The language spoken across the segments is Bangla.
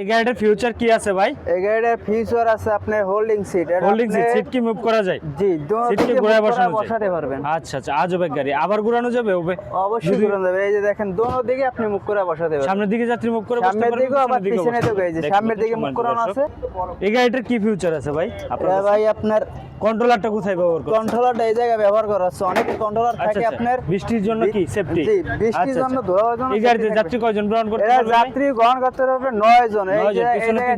এই গাড়িটার ফিউচার কি আছে ভাই? এই গাড়িটার ফিচার আছে আপনার holding seat holding seat seat কি মুভ করা যায়? জি সিট কি দিকে বসানো যায়? বসাতে পারবেন। আচ্ছা আচ্ছা গাড়ি। আবার ঘোরানো যাবে? ওবে অবশ্যই ঘুরানো যাবে। এই যে দেখেন দোনো দিকে আপনি মুখ করে বসাতে পারবেন। সামনের দিকে যাত্রী মুভ করে বসতে সামনের পারবেন, দিকেও আবার পিছনে দিকেও এই যে সামনের দিকে মুখ করানো আছে। এই গাড়িটার কি ফিউচার আছে ভাই? আপনার ভাই আপনার কন্ট্রোলারটা কোথায় ব্যবহার করছেন? কন্ট্রোলারটা এই জায়গায় ব্যবহার করা হচ্ছে। অনেক কন্ট্রোলার আচ্ছা থাকে আচ্ছা। আপনার। বৃষ্টির জন্য কি? সেফটি জি বৃষ্টির জন্য ধোয়ার জন্য এই গাড়িতে যাত্রী। কয়জন গ্রহণ করতে পারবে যাত্রী গ্রহণ করতে পারবে নয় জন।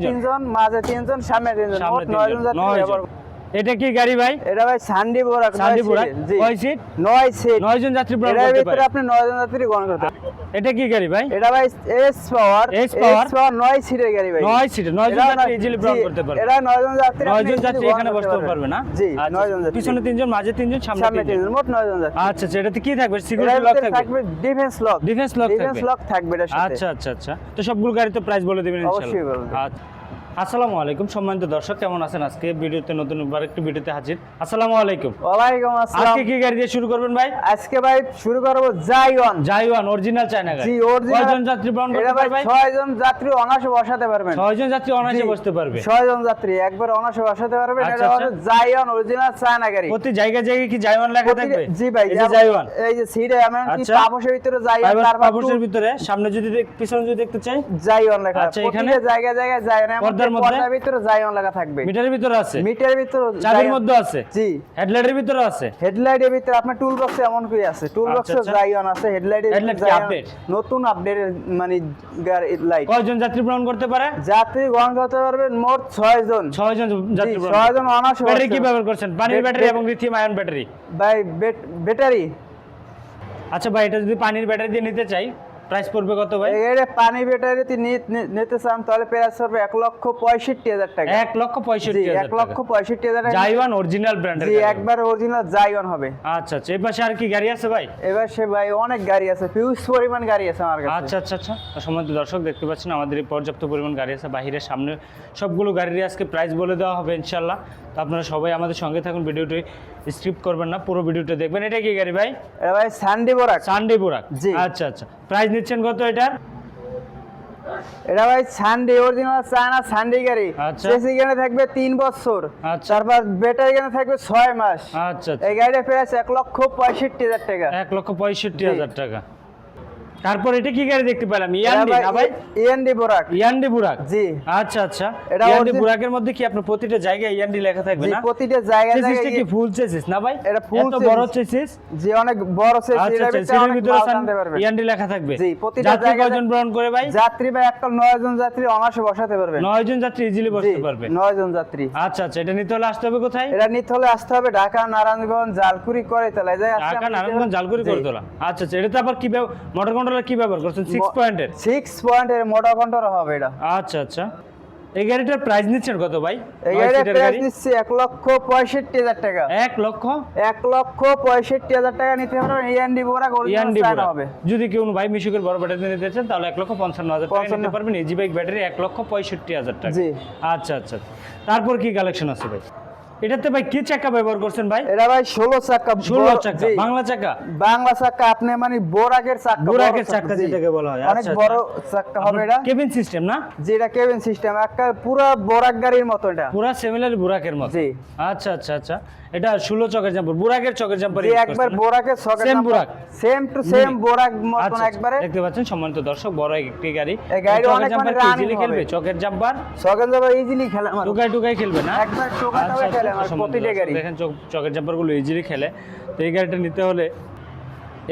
তিনজন। মাঝে তিনজন সামনে তিনজন নয় জন যাত্রী। এটা কি গাড়ি ভাই? এটা ভাই সান্ডি বোরাক সান্ডি বুরাক কয় সিট? নয় সিট। নয় জন যাত্রী করতে পারে। আপনি নয় জন যাত্রী গ্রহণ করতে এটা কি গাড়ি ভাই? এটা ভাই S power S power? Power নয় সিটের গাড়ি ভাই। নয় সিট নয় জন যাত্রী ইজিলি করতে পারবে। এরা নয় জন যাত্রী নয় জন যাত্রী এখানে বসতে পারবে না? জি আচ্ছা, নয় জন যাত্রী। পিছনে তিনজন মাঝে তিনজন সামনে সামনে তিনজন। তিনজন মোট নয় জন যাত্রী। আচ্ছা আচ্ছা এটাতে কি থাকবে? সিকিউরিটি লক থাকবে? Defence lock defence lock defence থাকবে। লক থাকবে সাথে। আচ্ছা আচ্ছা আচ্ছা। তো সবগুলো গাড়ি তো প্রাইস বলে দিবেন অবশ্যই ইনশাআল্লাহ। বলব। আচ্ছা। আসসালামু আলাইকুম সম্মানিত দর্শক কেমন আছেন আজকে? ভিডিওতে নতুন একটি ভিডিওতে হাজির। আসসালামু আলাইকুম। ওয়ালাইকুম আসসালাম। আজকে কি গাড়ি দিয়ে শুরু করবেন ভাই? আজকে ভাই শুরু করব জাইওয়ান জাইওয়ান অরিজিনাল চায়না গাড়ি। জি অরিজিনাল কয়জন যাত্রী বহন করতে পারবে ভাই? ছয় জন যাত্রী অনাসে বসাতে পারবেন। ছয়জন যাত্রী অনায়াসে জি, বসতে পারবে। ছয় জন যাত্রী একবার অনাসে বসাতে পারবেন। আচ্ছা, এটা হলো আচ্ছা। জাইওয়ান অরিজিনাল চায়না গাড়ি। প্রতি জায়গায় জায়গায় কি জাইওয়ান লেখা থাকবে? জি ভাই এই যে জাইওয়ান এই যে সিটে কি আচ্ছা। পাপোশের ভিতরে জাইওয়ান তারপর পাপোশের ভিতরে সামনে যদি পিছনে যদি দেখতে চাই। জাইওয়ান লেখা আচ্ছা, প্রতিটা এখানে জায়গায় জায়গায় জাইওয়ান এমন মধ্যে? পর্দার ভিতরে জাইওয়ান লেখা থাকবে। মিটারের ভিতরে আছে? মিটারের ভিতরে চাবির মধ্যে আছে? জি। হেডলাইটের ভিতরে আছে? হেডলাইটের ভিতরে আপনার টুল বক্সে এমন কি আছে। টুল বক্সে। জাইওয়ান আছে হেডলাইটের update? নতুন আপডেটের মানে লাইট কয়জন যাত্রী ভ্রমণ করতে পারে? যাত্রী গ্রহণ করতে পারবেন মোট ছয় জন। ছয়জন যাত্রী জি, ভ্রমণ ছয়জন অনার্স ব্যাটারি কি ব্যবহার করছেন? পানির ব্যাটারি এবং লিথিয়াম আয়ন ব্যাটারি ভাই ব্যাটারি আচ্ছা ভাই এটা যদি পানির ব্যাটারি দিয়ে নিতে চাই প্রাইস পড়বে কত ভাই? এর পানি ব্যাটারি নি- নিতে চান তাহলে প্রাইস হবে এক লক্ষ পঁয়ষট্টি হাজার টাকা। এক লক্ষ পঁয়ষট্টি এক লক্ষ পঁয়ষট্টি হাজার টাকা। জাইওয়ান অরিজিনাল ব্র্যান্ডের জি একবার অরিজিনাল জাইওয়ান হবে। আচ্ছা আচ্ছা আর কি গাড়ি আছে ভাই? এবার সে ভাই অনেক গাড়ি আছে ফিউজ পরিমাণ গাড়ি আছে আমার কাছে। আচ্ছা আচ্ছা আচ্ছা সম্মানিত দর্শক দেখতে পাচ্ছেন আমাদের পর্যাপ্ত পরিমাণ গাড়ি আছে। বাহিরের সামনে সবগুলো গাড়িরই আজকে প্রাইস বলে দেওয়া হবে ইনশাল্লাহ তো আপনারা সবাই আমাদের সঙ্গে থাকুন ভিডিওটি স্কিপ করবেন না পুরো ভিডিওটা দেখবেন। এটা কি গাড়ি ভাই? ভাই সানডি বোরাক সানডে বুরাক জি। আচ্ছা আচ্ছা প্রাইস নিচ্ছেন কত এটার এটা ভাই সানডে অরিজিনাল চায়না সানডে গাড়ি। আচ্ছা। সিসি গানে থাকবে তিন বছর। আচ্ছা। তারপর ব্যাটারি গানে থাকবে ছয় মাস। আচ্ছা আচ্ছা। এই গাড়িটা প্রাইস এক লক্ষ পঁয়ষট্টি হাজার টাকা। এক লক্ষ পঁয়ষট্টি হাজার টাকা। তারপর এটা কি গাড়ি দেখতে পেলাম? ইয়ান্ডি না ভাই? ইএনডি বোরাক। ইয়ান্ডি বুরাক? জি। আচ্ছা আচ্ছা। এটা ইয়ান্ডি বুরাকের মধ্যে কি আপনার প্রতিটা জায়গায় ইয়ান্ডি লেখা থাকবে না? প্রতিটা জায়গায় জায়গায় কি ফুল চেসিস না ভাই? এটা full এত বড় চেসিস যে অনেক বড় সে আচ্ছা আচ্ছা সিটের ভিতরে ইয়ান্ডি লেখা থাকবে। জি, প্রতিটা জায়গায়- কয়জন গ্রহণ করে ভাই? যাত্রী ভাই একটা নয় জন যাত্রী অনাসে বসাতে পারবে। নয় জন যাত্রী ইজিলি জি বসতে পারবে। নয় জন যাত্রী। আচ্ছা আচ্ছা এটা নিতে হলে আসতে হবে কোথায়? এটা নিতে হলে আসতে হবে ঢাকা নারায়ণগঞ্জ জালকুড়ি করে তোলা যায় ঢাকা নারায়ণগঞ্জ জালকুড়ি করে তোলা আচ্ছা আচ্ছা এটা তো আবার কি মোটর কন্ট্রোলার কি ব্যবহার করছেন? সিক্স পয়েন্টের সিক্স পয়েন্টের মোটর কন্ট্রোল হবে এটা। আচ্ছা আচ্ছা। এই গাড়িটার প্রাইস নিচ্ছেন কত ভাই? এই নয় গাড়িটা সিটের প্রাইস নিচ্ছে এক লক্ষ পঁয়ষট্টি হাজার টাকা। এক লক্ষ? এক লক্ষ পঁয়ষট্টি হাজার টাকা নিতে পারবেন ইএনডি বোরাক ইয়ান্ডি বুরাক। হবে। যদি কেউ ভাই মিশুকের বড় ব্যাটারি নিতে চান তাহলে এক লক্ষ পঞ্চান্ন হাজার টাকা নিতে পারবেন। ইজি বাইক ব্যাটারি এক লক্ষ পঁয়ষট্টি হাজার টাকা। জি। আচ্ছা আচ্ছা। তারপর কি কালেকশন আছে ভাই? এটাতে ভাই কি চাকা ব্যবহার করছেন ভাই? এটা ভাই ষোলো চাকা ষোলো বড়- চাকা বাংলা চাকা? বাংলা চাকা আপনি মানে বোরাকের চাকা বুরাকের চাকা যেটাকে বলা হয়। অনেক আচ্ছা, বড় আচ্ছা। চাকা হবে এটা। কেবিন সিস্টেম না? যেটা কেবিন সিস্টেম একটা পুরো বোরাক গাড়ির মতো এটা। পুরা সিমিলার বুরাকের মতো। জি। আচ্ছা আচ্ছা আচ্ছা। এটা ষোলো চকের জাম্পার বুরাকের চকের জাম্পার যে একবার বোরাকের Same বোরাক। Same to same. বোরাক মতন একবারে। দেখতে পাচ্ছেন সম্মানিত দর্শক বড় একটি গাড়ি। এই গাড়ি অনেক জাম্পার মানে easily খেলবে। চকের জাম্পার সকেট যাবে ইজিলি খেলে টুকাই টুকাই খেলবে না? একবার টোকা খেলে আমার প্রতিটা গাড়ি। দেখেন চকের জাম্পারগুলো ইজিলি খেলে। তো এই গাড়িটা নিতে হলে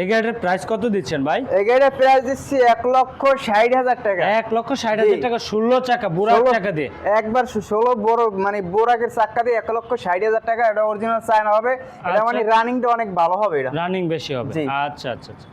এই গাড়িটার প্রাইস কত দিচ্ছেন ভাই? এই গাড়িটা প্রাইস দিচ্ছি এক লক্ষ ষাট হাজার টাকা। এক লক্ষ ষাট হাজার টাকা ষোলো চাকা বুরাক চাকা দিয়ে। একবার ষোলো বড় মানে বোরাকের চাক্কা দিয়ে এক লক্ষ ষাট হাজার টাকা। এটা অরিজিনাল চায়না হবে। এটা আচ্ছা। মানে রানিংটা অনেক ভালো হবে এটা। রানিং বেশি হবে। আচ্ছা আচ্ছা আচ্ছা।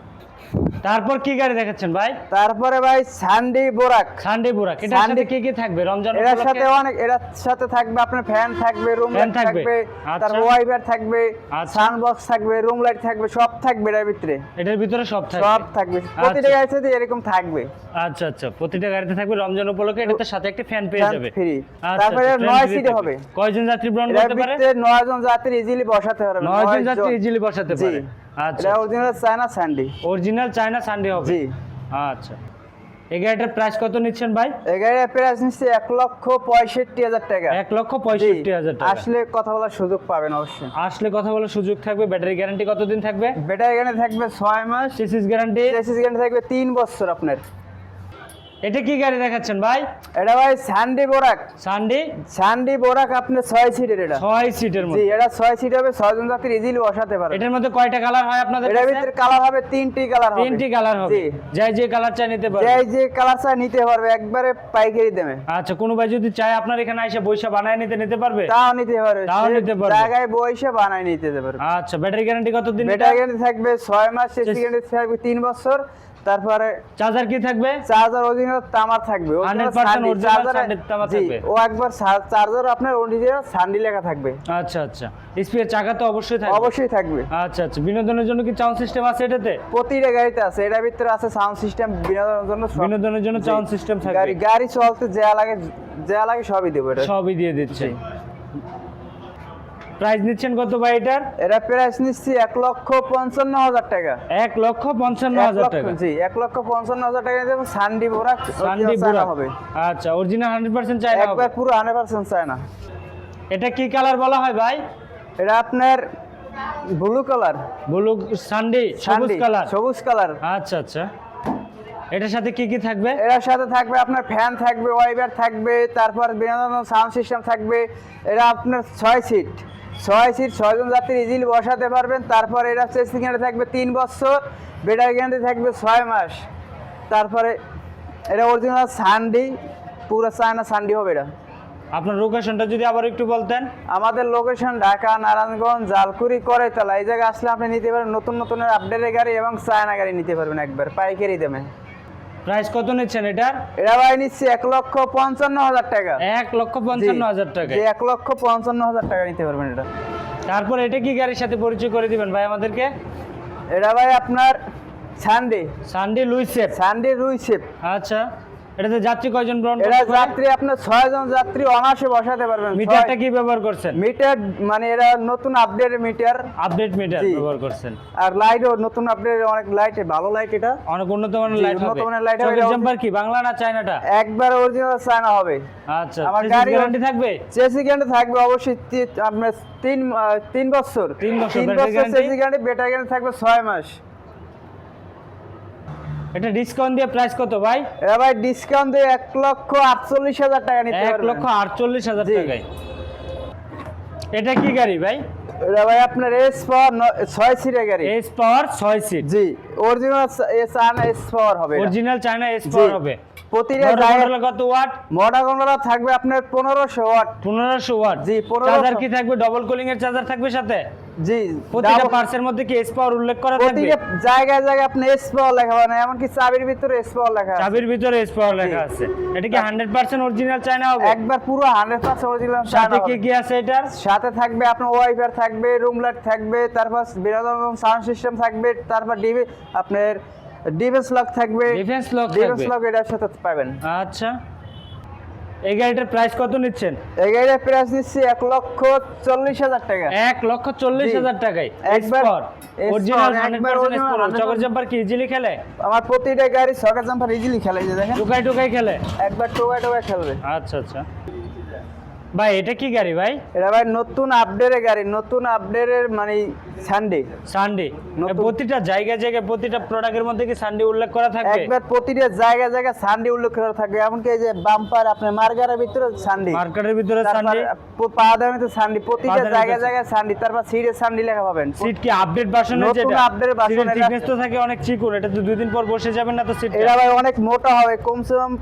তারপর কি গাড়ি দেখাচ্ছেন ভাই? তারপরে ভাই সানডি বোরাক সানডে বুরাক এটার সাথে কি কি থাকবে? রমজান উপলক্ষে? সাথে অনেক এটার সাথে থাকবে আপনার ফ্যান থাকবে রুম লাইট থাকবে। থাকবে আচ্ছা। তারপর ওয়াইপার থাকবে আচ্ছা। সান বক্স থাকবে রুম লাইট থাকবে সব থাকবে এটার ভিতরে। এটার ভিতরে সব থাকবে। সব থাকবে। প্রতিটা গাড়িতে সাথে এরকম থাকবে। আচ্ছা আচ্ছা। প্রতিটা গাড়িতে থাকবে রমজান উপলক্ষে এটাতে সাথে একটা ফ্যান পেয়ে যাবে। আচ্ছা, তারপরে আচ্ছা, নয় সিটে হবে। কয়জন যাত্রী এটার করতে পারে? ভিতরে নয় জন যাত্রী ইজিলি বসাতে পারবে নয় জন যাত্রী ইজিলি বসাতে পারে। আচ্ছা। অরিজিনাল চায়না স্যান্ডি অরিজিনাল চায়না স্যান্ডি হবে? জি। আচ্ছা। এই গাড়িটার প্রাইস কত নিচ্ছেন ভাই? এই গাড়ির প্রাইস নিচ্ছে এক লক্ষ পঁয়ষট্টি হাজার টাকা। এক লক্ষ পঁয়ষট্টি হাজার টাকা। আসলে কথা বলার সুযোগ পাবেন অবশ্যই। আসলে কথা বলার সুযোগ থাকবে। ব্যাটারি গ্যারান্টি কতদিন থাকবে? ব্যাটারি এখানে থাকবে ছয় মাস। সিসিস গ্যারান্টি চেসিস গ্যারান্টি থাকবে তিন বছর আপনার। এটা কি গাড়ি দেখাচ্ছেন ভাই? এটা ভাই সানডি বোরাক সানডে সানডি বোরাক আপনার ছয় সিটের এটা। ছয় সিটের জি মধ্যে এটা ছয় সিট হবে ছয়জন যাত্রী ইজিলি বসাতে পারবে। এটার মধ্যে কয়টা কালার হয় আপনাদের এটার ভিতরে কালার হবে তিনটি কালার হবে। তিনটি কালার হবে। জি। যাই যে কালার চাই নিতে পারবে। যে যে কালার চাই নিতে পারবে একবারে পাইকারি দামে। আচ্ছা কোনো ভাই যদি চায় আপনার এখানে এসে বৈশা বানায় নিতে নিতে পারবে? তাও নিতে পারবে। তাও নিতে পারবে। জায়গায় বসে বানাই নিতে পারবে। আচ্ছা ব্যাটারি গ্যারান্টি কতদিন ব্যাটারি গ্যারান্টি থাকবে ছয় মাস সেসি গ্যারান্টি থাকবে তিন বছর। তারপরে চার্জার কি থাকবে? চার্জার অরিজিনাল তামার থাকবে 100% original সানডি তামা থাকবে। ও একবার চার্জার আপনার অরিজিনাল সান্ডি লেখা থাকবে। আচ্ছা আচ্ছা। স্পিয়ার চাকা তো অবশ্যই থাকবে। অবশ্যই থাকবে। আচ্ছা আচ্ছা। বিনোদনের জন্য কি সাউন্ড সিস্টেম আছে এটাতে? প্রতিটা গাড়িতে আছে। এটার ভিতরে আছে সাউন্ড সিস্টেম বিনোদনের জন্য বিনোদনের জন্য। সাউন্ড সিস্টেম থাকবে। গাড়ি গাড়ি চলতে যা লাগে যা লাগে সবই দেবো এটা সবই দিয়ে দিচ্ছে। প্রাইস নিচ্ছেন কত ভাই এটার? এটা প্রাইস নিচ্ছি এক লক্ষ পঞ্চান্ন হাজার টাকা। এক লক্ষ পঞ্চান্ন হাজার টাকা। জি এক লক্ষ পঞ্চান্ন হাজার টাকা দেবো সান্ডি বোরাক সানডি চায়না বুড়া হবে? আচ্ছা অরিজিনাল হান্ড্রেড পার্সেন্ট চাই একবার পুরো হান্ড্রেড পার্সেন্ট চায় না এটা কি কালার বলা হয় ভাই? এটা আপনার ব্লু কালার ব্লু সানডে সবুজ কালার সবুজ কালার আচ্ছা আচ্ছা। এটার সাথে কি কি থাকবে? এটার সাথে থাকবে আপনার ফ্যান থাকবে ওয়াইবার থাকবে তারপর বিনোদন সাউন্ড সিস্টেম থাকবে এটা আপনার ছয় সিট ছয় সিট ছয়জন যাত্রী ইজিলি বসাতে পারবেন। তারপর এটা চেসিং এর থাকবে তিন বছর ব্যাটারি গ্যারান্টি থাকবে ছয় মাস। তারপরে এটা অরিজিনাল সানডি পুরো চায়না সানডি হবে এটা। আপনার লোকেশনটা যদি আবার একটু বলতেন। আমাদের লোকেশন ঢাকা নারায়ণগঞ্জ জালকুড়ি করেতলা এই জায়গায় আসলে আপনি নিতে পারেন নতুন নতুন আপডেটের গাড়ি এবং চায়না গাড়ি নিতে পারবেন একবার পাইকারি দামে। প্রাইস কত নিচ্ছেন এটার? এটা ভাই নিচ্ছি এক লক্ষ পঞ্চান্ন হাজার টাকা। এক লক্ষ পঞ্চান্ন হাজার টাকা এক লক্ষ পঞ্চান্ন হাজার টাকা নিতে পারবেন এটা। তারপর এটা কি গাড়ির সাথে পরিচয় করে দিবেন ভাই আমাদেরকে? এটা ভাই আপনার সানডে সানডে লুইসেপ সানডে লুইসেপ আচ্ছা। এটাতে যাত্রী কয়জন গ্রহণ এটা যাত্রী আপনার ছয় জন যাত্রী অনাসে বসাতে পারবেন। মিটারটা কি ব্যবহার করছেন? মিটার মানে এটা নতুন আপডেট মিটার। আপডেট মিটার ব্যবহার করছেন। আর লাইটও নতুন আপডেট অনেক লাইট ভালো লাইট এটা। অনেক উন্নত মানের লাইট উন্নত মানের light হবে, জাম্পার কি বাংলা না চায়নাটা একবার অরিজিনাল চায়না হবে। আচ্ছা আমার গাড়ি- গ্যারান্টি থাকবে? চেসি গ্যারান্টি থাকবে অবশ্যই আপনার তিন তিন বছর। তিন বছর, তিন বছর চেসি গ্যারান্টি ব্যাটারি গ্যারান্টি থাকবে ছয় মাস। এটা ডিসকাউন্ট দিয়ে প্রাইস কত ভাই? এটা ভাই ডিসকাউন্ট দিয়ে এক লক্ষ আটচল্লিশ হাজার টাকা নিতে এক লক্ষ আটচল্লিশ হাজার। টাকায়। এটা কি গাড়ি ভাই? এটা ভাই আপনার এস পাওয়ার ছয় সিটের গাড়ি। এস পাওয়ার ছয় সিট জি অরিজিনাল এস আন এস পাওয়ার হবে অরিজিনাল চায়না এস। পাওয়ার হবে। প্রতিটা গায়ে কত ওয়াট? মোটা কন্ট্রোলার থাকবে আপনার ওয়াট। ওয়াট? জি, 1500 চার্জার কি থাকবে? ডবল কুলিং এর চার্জার থাকবে সাথে? জি প্রতিটা পার্টসের মধ্যে কি এস পাওয়ার উল্লেখ করা থাকবে? প্রতিটা জায়গায় জায়গায় আপনি এস পাওয়ার লেখা হবে না এমনকি চাবির ভিতরে এস পাওয়ার লেখা আছে। চাবির ভিতরে এস পাওয়ার লেখা আছে। এটা কি হান্ড্রেড পার্সেন্ট অরিজিনাল চায়না হবে? একবার পুরো হান্ড্রেড পার্সেন্ট অরিজিনাল সাথে কি কি আছে এটার? সাথে থাকবে আপনার ওয়াইফার থাকবে রুম লাইট থাকবে তারপর বিনোদন সাউন্ড সিস্টেম থাকবে তারপর ডিভি আপনার ডিফেন্স লক থাকবে। ডিফেন্স লক ডিফেন্স লক এটার সাথে পাবেন। আচ্ছা। এই গাড়িটার প্রাইস কত নিচ্ছেন? এই গাড়ির প্রাইস নিচ্ছি এক লক্ষ চল্লিশ হাজার টাকা। এক লক্ষ চল্লিশ। হাজার টাকায়। একবার- অরিজিনাল একবার হান্ড্রেড original পার্সেন্ট 100% চকর জাম্পার কি ইজিলি খেলে? আমার প্রতিটা গাড়ি সকার জাম্পার ইজিলি খেলে যে দেখেন। টুকাই টুকাই খেলে? একবার টোকা টোকা খেলবে। আচ্ছা আচ্ছা। ভাই এটা কি গাড়ি ভাই? এটা ভাই নতুন আপডেটের গাড়ি নতুন আপডেটের মানে সানডে সানডে নতুন- প্রতিটা জায়গায় জায়গায় প্রতিটা প্রোডাক্টের মধ্যে কি সানডে উল্লেখ করা থাকবে? একবার প্রতিটা জায়গায় জায়গায় সানডে উল্লেখ করা থাকবে। এমনকি এই যে বাম্পার আপনার মার্গারের ভিতরে সানডে মার্কেটের ভিতরে সানডে পা দামের সানডি প্রতিটা দামের জায়গায় সানডি তারপর সিটে সানডি লেখা পাবেন। সিট কি আপডেট ভার্সনের নতুন যেটা? update version সিটের এটা- তো থাকে অনেক চিকন এটা তো দুই দিন পর বসে যাবেন না তো সিট এটা ভাই অনেক মোটা হবে কমসে কম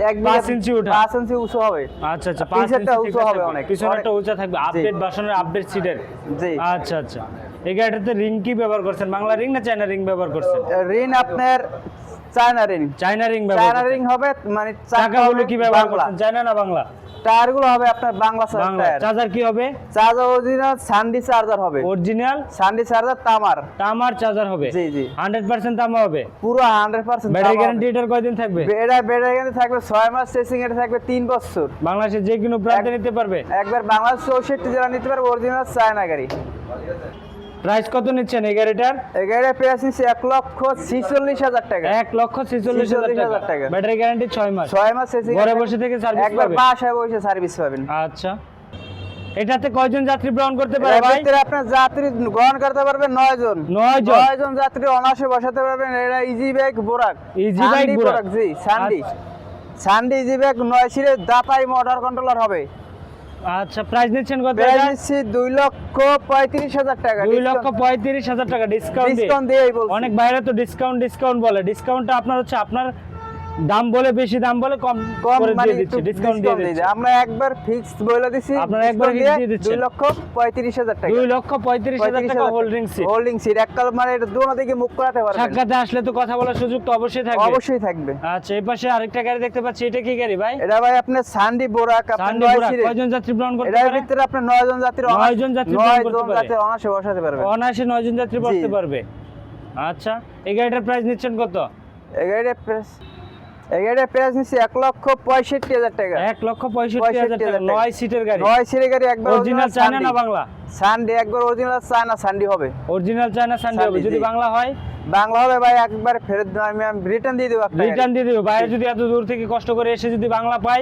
এক পাঁচ ইঞ্চি উঠা। পাঁচ ইঞ্চি উঁচু হবে। আচ্ছা আচ্ছা পাঁচ ইঞ্চি উঁচু হবে। অনেক। পিছনেরটা অনেক- উঁচা থাকবে। আপডেট বাসনের আপডেট সিটের জি। আচ্ছা আচ্ছা। এই গাড়িটাতে রিং কি ব্যবহার করছেন? বাংলা রিং না চায়না রিং ব্যবহার করছেন? রিং আপনার চায়না ঋণ চায়না রিং চায়না করছেন। হবে মানে টাকাগুলো কি ব্যবহার করছেন? চায়না না বাংলা? টায়ারগুলো হবে আপনার বাংলা টায়ার চার্জার কি হবে? চার্জার অরিজিনাল সানডি চার্জার হবে। অরিজিনাল সানডি চার্জার তামার তামার চার্জার হবে। জি জি। হান্ড্রেড পার্সেন্ট তামা হবে। পুরো হান্ড্রেড পার্সেন্ট ব্যাটারি গ্যারান্টি এটার কয়দিন থাকবে? এটা বেটার গ্যারান্টি থাকবে ছয় মাস চেসিং এটা থাকবে তিন বছর। বাংলাদেশের যে কোনো প্রান্তে নিতে পারবে। একবার বাংলাদেশ চৌষট্টি জেলা নিতে পারবে অরিজিনাল চায়না গাড়ি। প্রাইস কত নিচ্ছেন এই গাড়িটার? এই গাড়ির প্রাইস নিচ্ছে এক লক্ষ ছিচল্লিশ হাজার টাকা। এক লক্ষ ছেচল্লিশ হাজার টাকা। ব্যাটারি গ্যারান্টি ছয় মাস। ছয় মাস ঘরে বসে থেকে সার্ভিস একবার বাসায় বসে সার্ভিস পাবেন। আচ্ছা। এটাতে কয়জন যাত্রী গ্রহণ করতে পারে ভাই? ভিতরে আপনার যাত্রী গ্রহণ করতে পারবেন নয় জন। নয় জন? নয় জন যাত্রী অনায়াসে বসাতে পারবেন। এটা ইজি ব্যাগ বোরাক bike সান্ডি বোরাক। জি সান্ডি। সান্ডি ইজি ব্যাগ নয় সিরে দাতাই মোটর কন্ট্রোলার হবে। আচ্ছা প্রাইস নিচ্ছেন কত প্রাইস নিচ্ছি দুই লক্ষ পঁয়ত্রিশ হাজার টাকা দুই লক্ষ পঁয়ত্রিশ হাজার টাকা ডিসকাউন্ট ডিসকাউন্ট দিয়েই বলছি। অনেক বাইরে তো ডিসকাউন্ট ডিসকাউন্ট বলে। ডিসকাউন্টটা আপনার হচ্ছে আপনার দাম বলে বেশি দাম বলে কম কম মানে দিচ্ছে ডিসকাউন্ট দিয়ে discount দিয়ে দিচ্ছে। আমরা একবার ফিক্সড বলে দিছি আপনারা একবার দিয়ে দিচ্ছেন। দুই লক্ষ পঁয়ত্রিশ হাজার টাকা। দুই লক্ষ পঁয়ত্রিশ হাজার টাকা হোল্ডিং সিট হোল্ডিং সিট এক কাল মানে এটা দুনো দিকে মুখ করাতে পারবেন। সাক্ষাতে আসলে তো কথা বলার সুযোগ তো অবশ্যই থাকবে। অবশ্যই থাকবে। আচ্ছা এই পাশে আরেকটা গাড়ি দেখতে পাচ্ছি এটা কি গাড়ি ভাই? এটা ভাই আপনার সান্ডি বোরাক আপনার কয়জন যাত্রী করতে পারে? ভিতরে আপনার নয় জন যাত্রী নয় জন যাত্রী অনায়াসে বসাতে পারবে। অনায়াসে নয় জন যাত্রী বসতে পারবে। আচ্ছা এই গাড়িটার প্রাইস নিচ্ছেন কত? এই গাড়িটার প্রাইস এই গাড়িটার প্রাইস নিচ্ছে এক লক্ষ পঁয়ষট্টি হাজার টাকা। এক লক্ষ পঁয়ষট্টি হাজার টাকা। নয় সিটের গাড়ি। নয় সিটের গাড়ি একবার অরিজিনাল চায়না না বাংলা? সানডে একবার অরিজিনাল চায়না সানডি হবে। অরিজিনাল চায়না সান্ডি হবে। যদি বাংলা হয়? বাংলা হবে ভাই একবার ফেরত আমি রিটার্ন দিয়ে দেবো রিটার্ন দিয়ে দেবো। বাইরে যদি এত দূর থেকে কষ্ট করে এসে যদি বাংলা পাই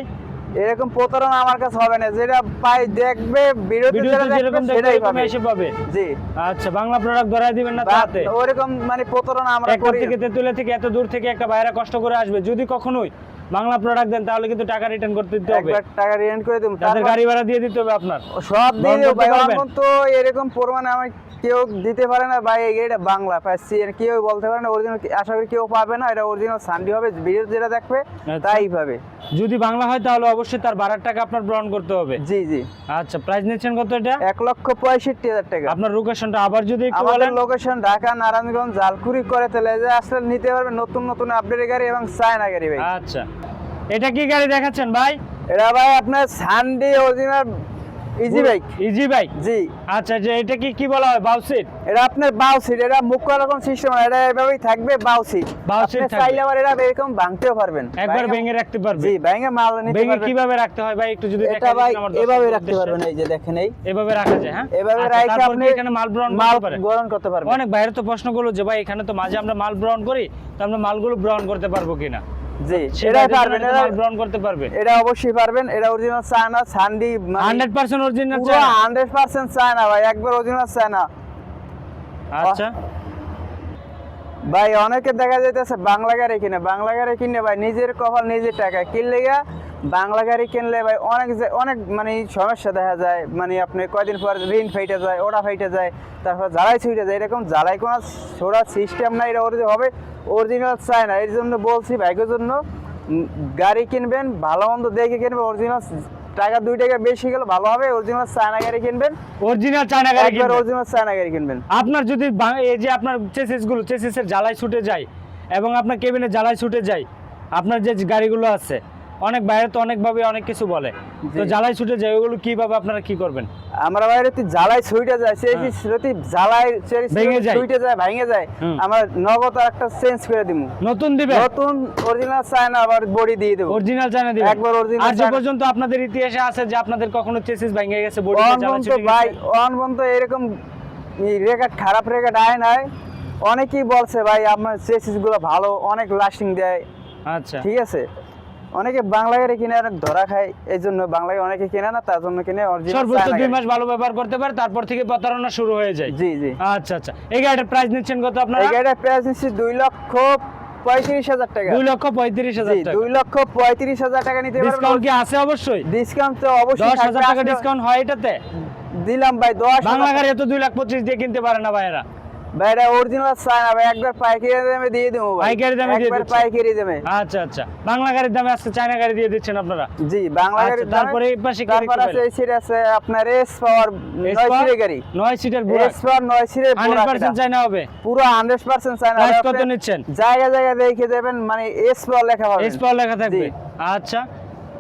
এরকম প্রতারণা আমার কাছে হবে না। যেটা পাই দেখবে ভিডিওতে ভিডিওতে যেরকম দেখবে দেখবে সেটাই পাবে। এসে পাবে। জি। আচ্ছা বাংলা প্রোডাক্ট ধরাই দিবেন না তাতে। ওরকম মানে প্রতারণা আমরা করি থেকে তেতুলিয়া থেকে এত দূর থেকে একটা বাইরে কষ্ট করে আসবে। যদি কখনোই বাংলা প্রোডাক্ট দেন তাহলে কিন্তু টাকা রিটার্ন করতে দিতে হবে। টাকা রিটার্ন করে দেবো। তাদের গাড়ি ভাড়া দিয়ে দিতে হবে আপনার। সব দিয়ে দেবো ভাই। এখন তো এরকম পরিমাণে আমি কেউ দিতে পারে না ভাই এই গাড়িটা বাংলা কেউ বলতে পারে না অরিজিনাল আশা করি কেউ পাবে না এটা অরিজিনাল সানডি হবে ভিডিও যেটা দেখবে আচ্ছা। তাই পাবে। যদি বাংলা হয় তাহলে অবশ্যই তার ভাড়ার টাকা আপনার গ্রহণ করতে হবে। জি জি। আচ্ছা প্রাইস নিচ্ছেন কত এটা? এক লক্ষ পঁয়ষট্টি হাজার টাকা। আপনার লোকেশনটা আবার যদি একটু বলেন। লোকেশন ঢাকা নারায়ণগঞ্জ জালকুড়ি করে তেলে যে আসলে নিতে পারবে নতুন নতুন আপডেটের গাড়ি এবং চায়না গাড়ি ভাই। আচ্ছা। এটা কি গাড়ি দেখাচ্ছেন ভাই? এটা ভাই আপনার Sunday original easy bike easy bike জি। আচ্ছা যে এটা কি কি বলা হয় বাউ সিট? এটা আপনার বাউ সিট এটা মুখ রকম সিস্টেম এটা এভাবেই থাকবে বাউ সিট। বাউ সিট। চাইলে আবার এটা এরকম ভাঙতেও পারবেন। একবার ভেঙে রাখতে পারবে। জি ভেঙে মাল নিতে পারবেন। ভেঙে কীভাবে রাখতে হয় ভাই একটু যদি এটা ভাই এভাবে রাখতে পারবেন এই যে দেখেন এই। এভাবে রাখা যায় হ্যাঁ? এভাবে আচ্ছা, রাখে আপনি এখানে মাল গ্রহণ মাল গ্রহণ করতে পারবেন। অনেক বাইরে তো প্রশ্ন করল যে ভাই এখানে তো মাঝে আমরা মাল গ্রহণ করি তো আমরা মালগুলো গ্রহণ করতে পারব কিনা? জি সেটা পারবেন পারবেন এটা গ্রহণ করতে পারবে। এটা অবশ্যই পারবেন এটা original China Sunday hundred percent original পুরো হান্ড্রেড পার্সেন্ট চায়না ভাই একবার অরিজিনাল চায়না। আচ্ছা। ভাই অনেকে দেখা যাইতেছে বাংলা গাড়ি কিনে বাংলা গাড়ি কিনে ভাই নিজের কপাল নিজের টাকা। কিনলে গা বাংলা গাড়ি কিনলে ভাই অনেক অনেক মানে সমস্যা দেখা যায় মানে আপনি কয়দিন পর ঋণ ফাইটে যায় ওটা ফাইটে যায় তারপর জ্বালাই ছুটে যায় এরকম জ্বালাই কোনো ছোড়ার সিস্টেম নাই এটা ওর হবে। অরিজিনাল চায় না এর জন্য বলছি ভাইকের জন্য গাড়ি কিনবেন ভালো মন্দ দেখে কিনবেন অরিজিনাল টাকা দুই টাকা বেশি গেলে ভালো হবে অরিজিনাল চায়না গাড়ি কিনবেন অরিজিনাল চায়না গাড়ি কিনবেন। অরিজিনাল চায়না গাড়ি কিনবেন আপনার যদি এই যে আপনার চেসিসগুলো চেসিসের জ্বালায় ছুটে যায় এবং আপনার কেবিনে জ্বালাই ছুটে যায় আপনার যে গাড়িগুলো আছে অনেক বাইরে তো অনেকভাবে অনেক কিছু বলে। তো জ্বালাই ছুটে যায় ওগুলো কীভাবে আপনারা কি করবেন? আমরা বাইরে তুই জ্বালাই ছুইটে যায় সেই হ্যাঁ। যদি জ্বালাই ভেঙে যায়। ছুইটে যায় ভেঙে যায়। আমরা নগদ একটা চেঞ্জ করে দিমু নতুন দিবে নতুন অরিজিনাল চায় না আবার বডি দিয়ে দেবো। অরিজিনাল চায়না দিবে একবার original আর যে পর্যন্ত আপনাদের ইতিহাসে আছে যে আপনাদের কখনো চেসিস ভেঙে গেছে বডি জ্বালাই ছুটে ভাই গেছে? অন বন্ধ এরকম রেকর্ড খারাপ রেকর্ড আয় নাই। অনেকেই বলছে ভাই আপনার চেসিসগুলো ভালো অনেক লাস্টিং দেয়। আচ্ছা। ঠিক আছে? অনেকে বাংলা গাড়ি কিনে অনেক ধরা খায় এই জন্য বাংলা গাড়ি অনেকে কিনে না তার জন্য কিনে সর্বোচ্চ দুই মাস ভালো ব্যবহার করতে পারে তারপর থেকে প্রতারণা শুরু হয়ে যায়। জি জি। আচ্ছা আচ্ছা। এই গাড়িটার প্রাইস নিচ্ছেন কত আপনারা? এই গাড়িটার প্রাইস নিচ্ছি দুই লক্ষ পঁয়ত্রিশ হাজার টাকা। দুই লক্ষ পঁয়ত্রিশ হাজার টাকা। দুই লক্ষ পঁয়ত্রিশ হাজার টাকা নিতে ডিসকাউন্ট কি আছে অবশ্যই? ডিসকাউন্ট তো অবশ্যই দশ হাজার। টাকা ডিসকাউন্ট হয় এটাতে? দিলাম ভাই দশ বাংলা হাজার গাড়ি তো দুই লাখ পঁচিশ দিয়ে কিনতে পারে না ভাইয়েরা। ভাই এটা অরিজিনাল চাই ভাই? একবার পাইকারি দামে দিয়ে দেবো পাইকারি দামে দিয়ে একবার পাইকারি দামে। আচ্ছা আচ্ছা। বাংলা গাড়ির দামে আজকে চায়না গাড়ি দিয়ে দিচ্ছেন আপনারা? জি বাংলা আচ্ছা, গাড়ির তারপরে এই পাশে তারপর আছে এই সিট আছে আপনার এস পাওয়ার নয় সিটের গাড়ি। নয় সিটের বুড়া এস পাওয়ার নয় সিটের হান্ড্রেড পার্সেন্ট চায়না হবে? পুরো প্রাইস কত নিচ্ছেন? জায়গা জায়গা দেখে যাবেন মানে এস পাওয়ার লেখা পাবেন। এস পাওয়ার লেখা থাকবে? আচ্ছা।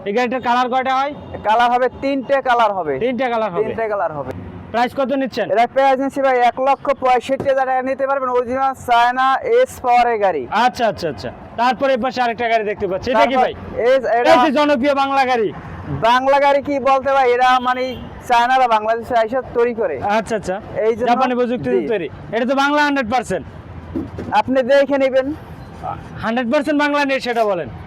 এই গাড়িটার কালার কয়টা হয়? কালার হবে তিনটে কালার হবে। তিনটা কালার হবে। তিনটে কালার হবে। প্রাইস কত নিচ্ছেন? এটা পেয়ে এজেন্সি ভাই এক লক্ষ পঁয়ষট্টি হাজার টাকা। নিতে পারবেন অরিজিনাল চায়না এস পাওয়ারের গাড়ি। আচ্ছা আচ্ছা আচ্ছা। তারপরে পাশে আরেকটা গাড়ি দেখতে পাচ্ছি। এটা কি ভাই? এস- এটা যে জনপ্রিয় বাংলা গাড়ি। বাংলা গাড়ি কি বলতে ভাই? এরা মানে চায়নারা বাংলাদেশে আইসা তৈরি করে। আচ্ছা আচ্ছা। এই জন্য- জাপানি প্রযুক্তি তৈরি। এটা তো বাংলা হান্ড্রেড পার্সেন্ট আপনি দেখে নেবেন। হান্ড্রেড পার্সেন্ট বাংলা নেই সেটা বলেন। যে যে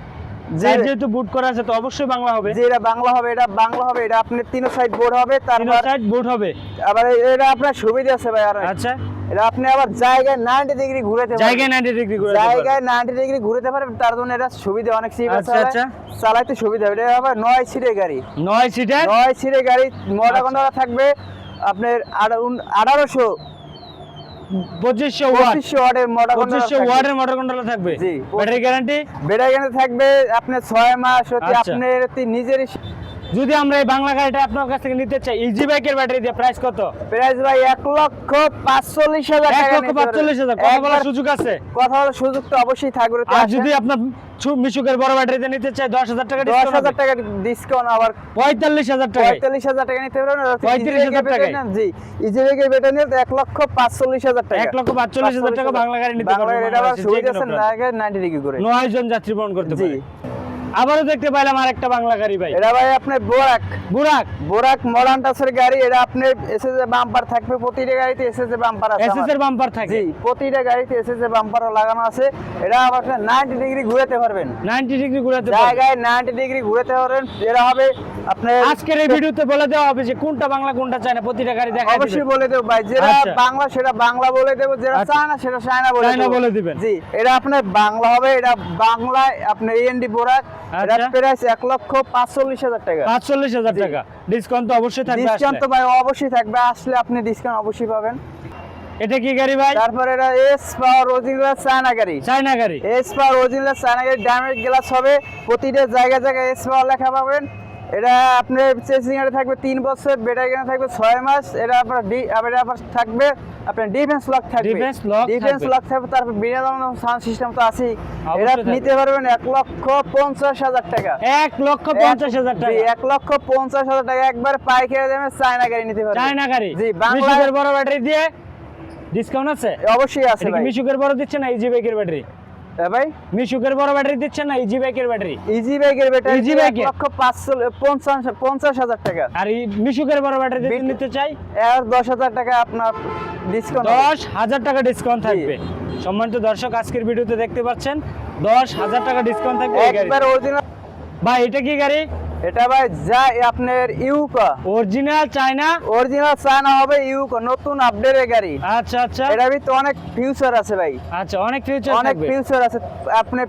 যেহেতু বুট করা আছে তো অবশ্যই বাংলা হবে। যে এটা বাংলা হবে এটা বাংলা হবে এটা আপনার তিন সাইড বোর্ড হবে তারপর সাইড বুট হবে। আবার এটা আপনার সুবিধা আছে ভাই আর। আচ্ছা। এটা আপনি আবার জায়গায় 90 ডিগ্রি ঘুরাতে জায়গায় নাইনটি ডিগ্রি করে জায়গায় 90 ডিগ্রি ঘুরাতে পারবেন তার জন্য এটা সুবিধা অনেক সিট আছে আচ্ছা, আচ্ছা। চালাইতে সুবিধা হবে। এটা আবার নয় সিটের গাড়ি। নয় সিটার নয় সিটের গাড়ি মোটা আচ্ছা। থাকবে আপনার আঠারোশো পঁচিশশো ওয়াট পঁচিশশো ওয়াটের মোটা পঁচিশশো ওয়াটের মোটর কন্ট্রোল থাকবে জি। ব্যাটারি গ্যারান্টি থাকবে আপনার ছয় মাস হতে আচ্ছা। আপনার নিজের যদি আমরা এই বাংলা গাড়িটা আপনার কাছ থেকে নিতে চাই ইজি বাইকের ব্যাটারি দিয়ে প্রাইস কত? প্রাইস ভাই এক লক্ষ পাঁচচল্লিশ হাজার এক টাকা লক্ষ। পাঁচচল্লিশ হাজার কথা বলার সুযোগ আছে? কথা বলার সুযোগ তো অবশ্যই থাকবে আর যদি আপনার মিশুকের বড় ব্যাটারিতে নিতে চাই দশ হাজার টাকা দশ হাজার টাকা ডিসকাউন্ট আবার পঁয়তাল্লিশ হাজার টাকা পঁয়তাল্লিশ হাজার টাকা নিতে পারবেন আর হচ্ছে 35,000 ইজিবাইকের টাকায়? বেতন নেন, জি ইজিবাইকের নিয়ে এক লক্ষ পাঁচচল্লিশ হাজার টাকা। এক লক্ষ পাঁচচল্লিশ হাজার টাকা বাংলা গাড়ি নিতে বাংলা পারবেন এটা আবার সুবিধা আছে নাইনটি ডিগ্রি করে। নয় জন যাত্রী বহন করতে জি। পারে। আবারও দেখতে পাইলাম আরেকটা বাংলা গাড়ি ভাই। এটা ভাই আপনার বোরাক। বুরাক। বোরাক মডার্ন টাসের গাড়ি এটা আপনার এসএসএ বাম্পার থাকবে প্রতিটা গাড়িতে এসএসএ বাম্পার আছে এসএস এর বাম্পার থাকে। জি প্রতিটা গাড়িতে এসএসএ বাম্পারও লাগানো আছে। এটা আপনি 90 ডিগ্রি ঘুরাতে পারবেন। 90 ডিগ্রি ঘুরাতে পারবে জায়গায় 90 ডিগ্রি ঘুরাতে পারবেন। এটা হবে আপনার আজকের এই ভিডিওতে বলে দেওয়া হবে যে কোনটা বাংলা কোনটা চায় না প্রতিটা গাড়ি দেখা অবশ্যই বলে দেবো ভাই। যেটা আচ্ছা। বাংলা সেটা বাংলা বলে দেবো। যেটা আচ্ছা। চায় না সেটা চায় না বলে চায় না বলে দিবেন। জি এটা আপনার বাংলা হবে। এটা বাংলায় আপনার এএনডি বোরাক। প্রাইস এক লক্ষ পাঁচচল্লিশ হাজার টাকা। পাঁচচল্লিশ হাজার টাকা। ডিসকাউন্ট তো অবশ্যই থাকবে ডিসকাউন্ট তো আসলে। ভাই অবশ্যই থাকবে আসলে আপনি ডিসকাউন্ট অবশ্যই পাবেন। এটা কি গাড়ি ভাই? তারপরে এটা এস পাওয়ার চায়না গাড়ি। চায়না গাড়ি। এস পাওয়ার অরিজিনাল চায়না গাড়ি ড্যামেজ গ্লাস হবে। প্রতিটা জায়গায় জায়গায় এস পাওয়ার লেখা পাবেন। এটা আপনার চেসিং এর থাকবে তিন বছর ব্যাটারি গাড়ি থাকবে ছয় মাস এটা আপনার ডি এটা আবার থাকবে আপনার ডিফেন্স লক থাকবে। Defense lock ডিফেন্স লক থাকবে তারপর বিনোদন সাউন্ড সিস্টেম তো আছেই। এটা নিতে পারবেন এক লক্ষ পঞ্চাশ হাজার টাকা। এক লক্ষ পঞ্চাশ হাজার টাকা। এক লক্ষ পঞ্চাশ হাজার টাকা একবার পাইকারি দামে চায়না গাড়ি নিতে পারবেন। চায়না গাড়ি। জি বাংলা মিশুকের বড় ব্যাটারি দিয়ে ডিসকাউন্ট আছে? অবশ্যই আছে এটা মিশুকের বড় দিচ্ছে না ইজি বাইকের ব্যাটারি? ভাই মিশুকের বড় ব্যাটারি দিচ্ছেন না ইজি বাইকের ব্যাটারি? ইজি বাইকের ব্যাটারি Easy এক লক্ষ পঞ্চাশ পঞ্চাশ হাজার টাকা। আর এই মিশুকের বড় ব্যাটারি নিতে চাই? আর দশ হাজার টাকা আপনার ডিসকাউন্ট দশ হাজার টাকা ডিসকাউন্ট থাকবে। সম্মানিত দর্শক আজকের ভিডিওতে দেখতে পাচ্ছেন দশ হাজার টাকা ডিসকাউন্ট থাকবে একবার অরিজিনাল ভাই এটা কি গাড়ি? এটা ভাই যা আপনার ইউকা। অরিজিনাল চায়না অরিজিনাল চায়না হবে ইউকা নতুন আপডেটের গাড়ি। আচ্ছা আচ্ছা। এটা ভিতরে অনেক ফিউচার আছে ভাই। আচ্ছা অনেক ফিউচার অনেক ফিউচার আছে। আপনি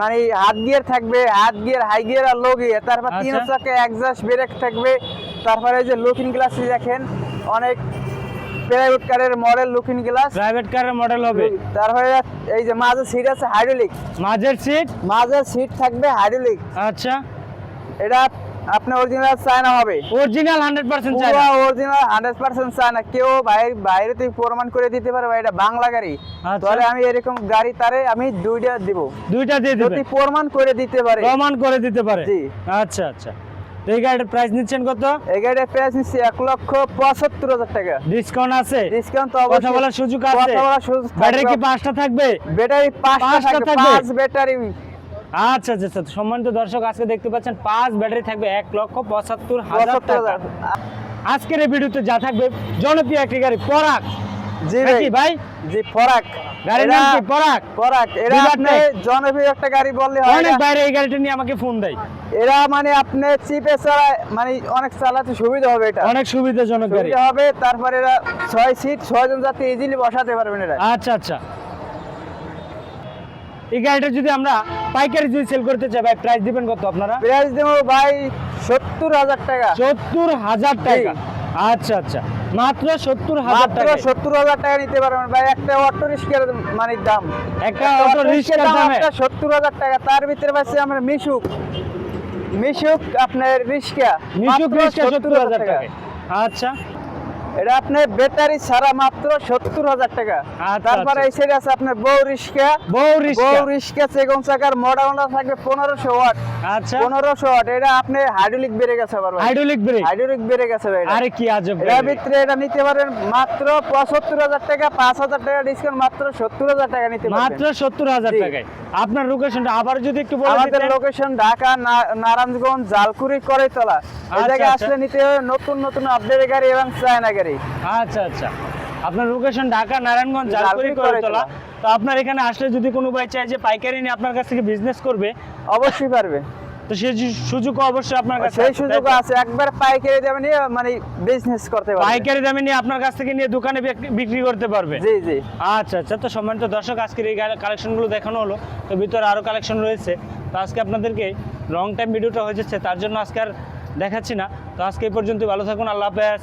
মানে হাত গিয়ার থাকবে হাত গিয়ার হাই গিয়ার আর লো গিয়ার তারপর তিন আচ্ছা। চাকা একজাস্ট ব্রেক থাকবে। তারপরে এই যে লুকিং গ্লাস দেখেন অনেক প্রাইভেট কারের মডেল লুকিং গ্লাস প্রাইভেট কারের মডেল হবে। তারপরে এই যে মাঝে সিট আছে হাইড্রোলিক মাঝের সিট মাঝের সিট থাকবে হাইড্রোলিক আচ্ছা। এটা আপনার অরিজিনাল চায়না হবে। অরিজিনাল হান্ড্রেড পার্সেন্ট পুরো China. Original hundred percent China. কেউ বাইরে বাইরে থেকে প্রমাণ করে দিতে পারবে এটা বাংলা গাড়ি। আচ্ছা। তাহলে আমি এরকম গাড়ি তারে আমি দুইটা দিব। দুইটা দিয়ে যদি প্রমাণ করে দিতে পারে। প্রমাণ করে দিতে পারে। জি। আচ্ছা আচ্ছা। এই গাড়ির প্রাইস নিচ্ছেন কত? এই গাড়ির প্রাইস নিচ্ছি এক লক্ষ পঁচাত্তর হাজার টাকা। ডিসকাউন্ট আছে? ডিসকাউন্ট তো কথা বলার সুযোগ আছে? কথা বলার সুযোগ ব্যাটারি কি পাঁচটা থাকবে? ব্যাটারি পাঁচটা থাকবে? পাঁচ ব্যাটারি আচ্ছা আচ্ছা আচ্ছা। সম্মানিত দর্শক আজকে দেখতে পাচ্ছেন পাঁচ ব্যাটারি থাকবে এক লক্ষ পঁচাত্তর হাজার টাকা। আজকের এই ভিডিওতে যা থাকবে জনপ্রিয় একটি গাড়ি পরাক জি ভাই? ভাই? জি গাড়ির নাম কি? এরা আপনি জনপ্রিয় একটা গাড়ি বললে হয় অনেক বাইরে এই গাড়িটা নিয়ে আমাকে ফোন দেয়। এরা মানে আপনি চিপে ছাড়া মানে অনেক চালাতে সুবিধা হবে এটা। অনেক সুবিধাজনক গাড়ি। হবে তারপরে এরা ছয় সিট ছয় জন যাত্রী ইজিলি বসাতে পারবেন এরা। আচ্ছা আচ্ছা। এই গাড়িটা যদি আমরা পাইকারি যদি সেল করতে চাই ভাই প্রাইস দিবেন কত আপনারা? প্রাইস দেবো ভাই সত্তর হাজার টাকা। সত্তর হাজার টাকা। আচ্ছা আচ্ছা। মাত্র সত্তর হাজার টাকা সত্তর হাজার টাকা নিতে পারবেন ভাই। একটা অটো রিক্সার মানে দাম। একটা অটো রিক্সার দামে সত্তর হাজার টাকা। তার ভিতরে পাচ্ছি আমরা মিশুক। মিশুক আপনার রিক্সা মিশুক রিক্সা সত্তর হাজার টাকা আচ্ছা। এটা আপনার ব্যাটারি ছাড়া মাত্র সত্তর হাজার টাকা। আচ্ছা, তারপরে আচ্ছা। এই সাইড আছে আপনার বউ রিক্সা বউ রিক্সা চাকার মডেলটা থাকবে পনেরোশো ওয়াট। আচ্ছা। পনেরোশো ওয়াট এটা আপনি হাইড্রোলিক বেড়ে গেছে আবার হাইড্রোলিক ব্রেক হাইড্রোলিক বেড়ে গেছে ভাই আরে কি আজব ভিতরে এটা নিতে পারেন মাত্র পঁচাত্তর হাজার টাকা পাঁচ হাজার টাকা ডিসকাউন্ট মাত্র সত্তর হাজার টাকা নিতে মাত্র সত্তর হাজার। টাকায়। আপনার লোকেশনটা আবার যদি একটু বলে আমাদের লোকেশন ঢাকা নারায়ণগঞ্জ জালকুড়ি করেতলা এই আচ্ছা, জায়গায়। আসলে নিতে হবে নতুন নতুন আপডেট গাড়ি এবং চায়না গাড়ি। আচ্ছা আচ্ছা। আপনার লোকেশন ঢাকা নারায়ণগঞ্জ জালকুড়ি করেতলা। তো আপনার এখানে আসলে যদি কোনো ভাই চায় যে পাইকারি নিয়ে আপনার কাছ থেকে বিজনেস করবে অবশ্যই পারবে। তো সেই সুযোগ অবশ্যই আপনার কাছে সেই সুযোগ আছে। একবার পাইকারি দামে নিয়ে মানে বিজনেস করতে পারবে। পাইকারি দামে নিয়ে আপনার কাছ থেকে নিয়ে দোকানে বিক- বিক্রি করতে পারবে? জি জি। আচ্ছা আচ্ছা। তো সম্মানিত দর্শক আজকের এই কালেকশনগুলো দেখানো হলো। তো ভিতরে আরও কালেকশন রয়েছে। তো আজকে আপনাদেরকে লং টাইম ভিডিওটা হয়ে যাচ্ছে তার জন্য আজকে আর দেখাচ্ছি না। তো আজকে এই পর্যন্ত ভালো থাকুন। আল্লাহ হাফেজ।